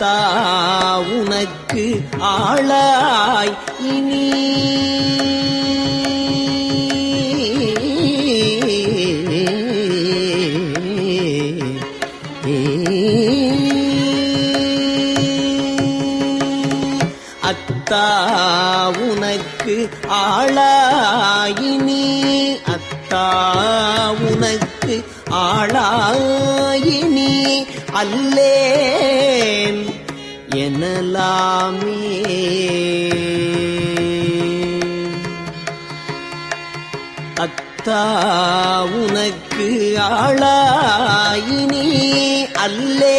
அத்தா உனக்கு ஆளாய் இனி. அத்தா உனக்கு ஆளாயினி அத்தா உனக்கு ஆளாயினி அல்லே அத்தா உனக்கு ஆளாயினி அல்லே.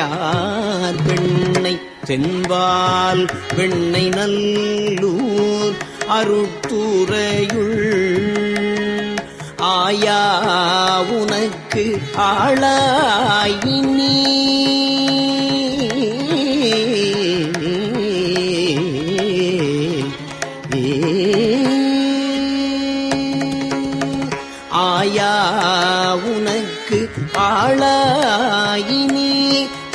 வேயார் பெண்ணை தென்பால் வெண்ணை நல்லூர் அருட்டுறையுள் ஆயா உனக்கு ஆளாயினீ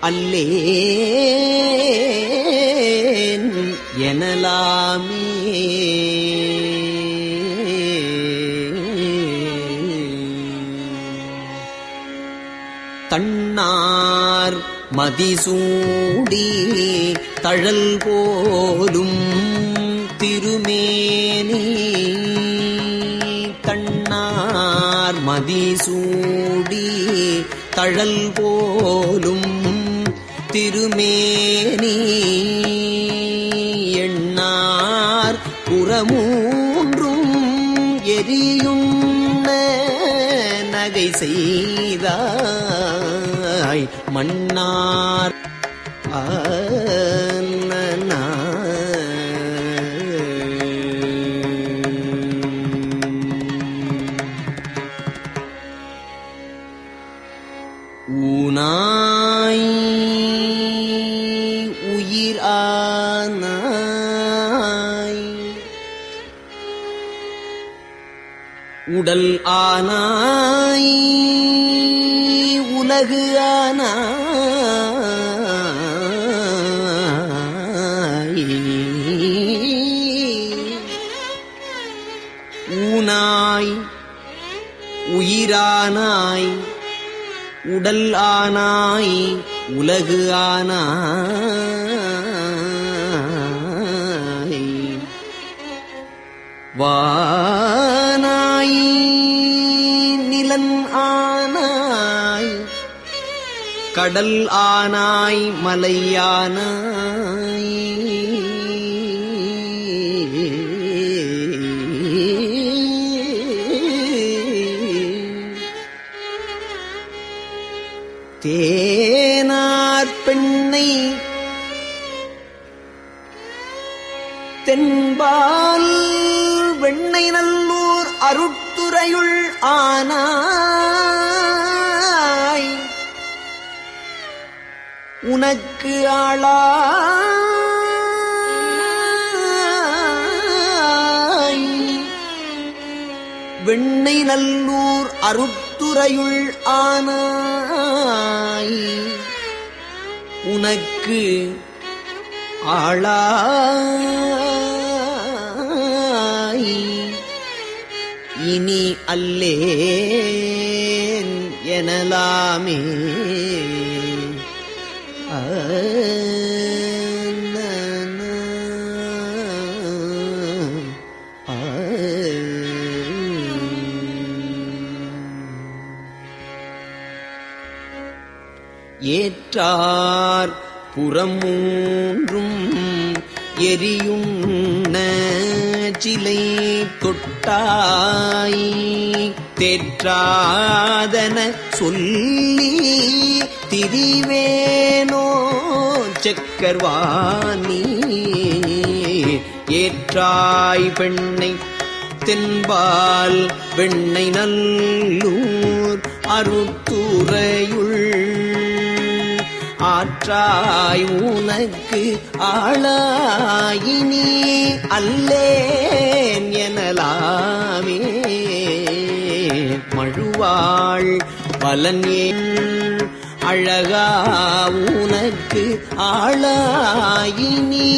அல்லேன் எனலாமே. தன்னார் மதிசூடி தழல் போலும் திருமேனி. தன்னார் மதிசூடி தழல் போலும் திருமேனி. எண்ணார் புறமூன்றும் எரியும் நகை செய்தாய். மன்னார் ஊனாய் உயிரானாய் உடல் ஆனாய் உலகு ஆனாய். வானாய் நிலன் ஆனாய் கடல் ஆனாய் மலையானாய் தேனார் பெண்ணை தென்பால் வெண்ணை நல்லூர் அருட்துறையுள் ஆனாய். உனக்கு ஆளா வெண்ணை நல்லூர் அருட்துறையுள் ஆனாய். உனக்கு ஆளாய். இனி அல்லேன் எனலாமே. ஏற்றார் புறமூன்றும் எரியும் சிலை தொட்டாய் தேற்றாதன சொல்லி திரிவேனோ செக்கர்வாணி. ஏற்றாய் பெண்ணை தென்பால் வெண்ணை நல்லூர் அருத்துறையுள் ஆற்றாய் உனக்கு ஆளாயினி அல்லேன் எனலாமே. மழுவாள் பலன் ஏன் அழகா உனக்கு ஆளாயினி?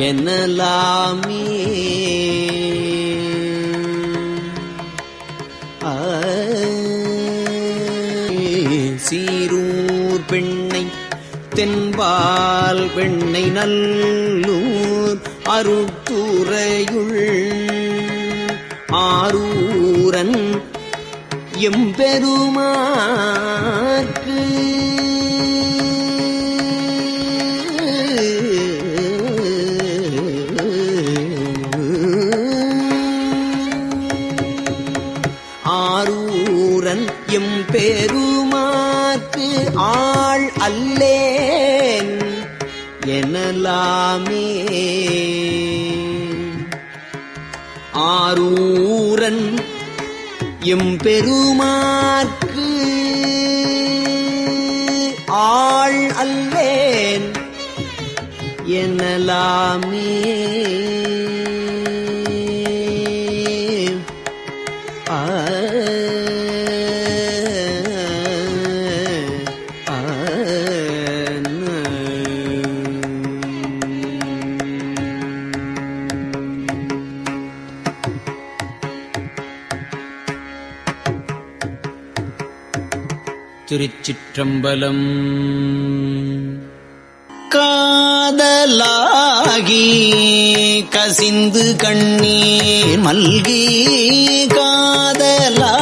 எனலாமே சீரூர் பெண்ணை தென்பால் பெண்ணை நல்லூர் அருத்துறையுள் ஆரூரன் எம்பெருமாற்கு எனலாமே ஆரூரன் எம்பெருமாற்கு ஆள் அல்லேன். எனலாமே திருச்சிற்றம்பலம் காதலாகி கசிந்து கண்ணீர் மல்கி காதலா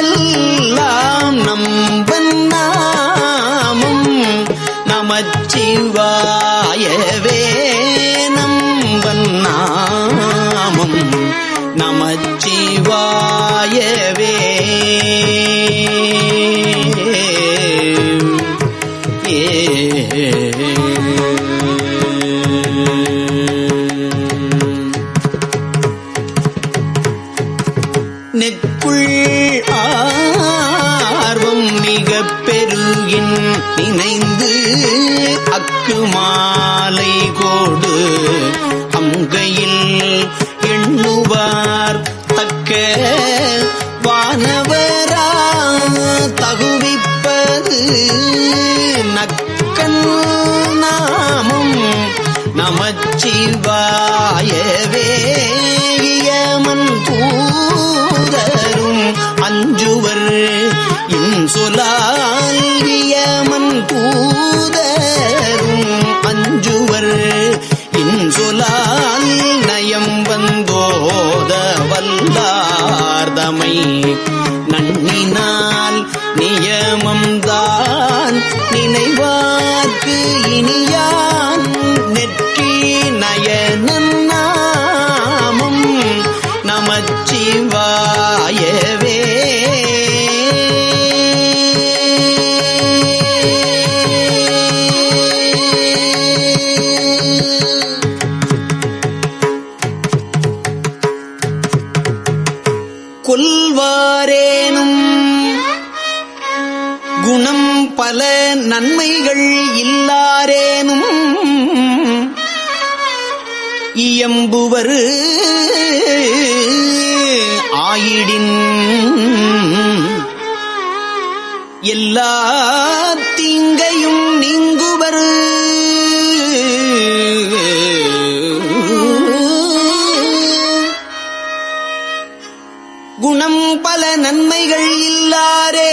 எல்லாம் நம்பன் நாமம் நமச்சிவாயவே நம்பன் நாமம் நமச்சிவாயவே நன்மைகள் இல்லாரே.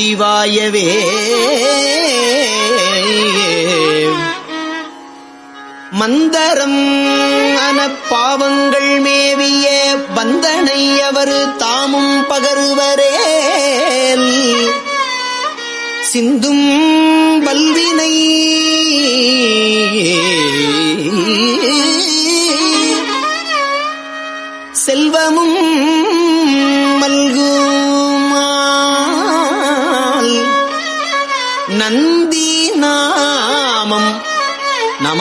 நமச்சிவாயவே மந்தரம் அன பாவங்கள் மேவிய பந்தனை அவர் தாமும் பகருவரே சிந்தும் வல்வினை செல்வமும்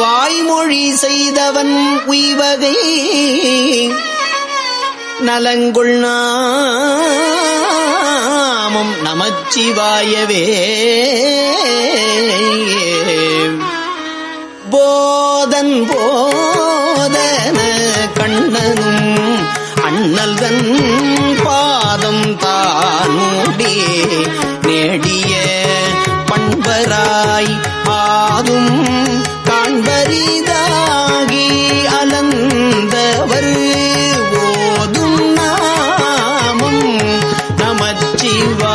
வாய்மொழி செய்தவன் உய்வகை நலங்குள் நாமம் நமச்சிவாயவே. போதன் போதன கண்ணனும் அண்ணல்தன் பாதம் தானூடி. நேடிய பண்பராய் ஆதும் அன்பரிதாகி அலந்தவர். ஓதும் நாமம் நமச்சிவா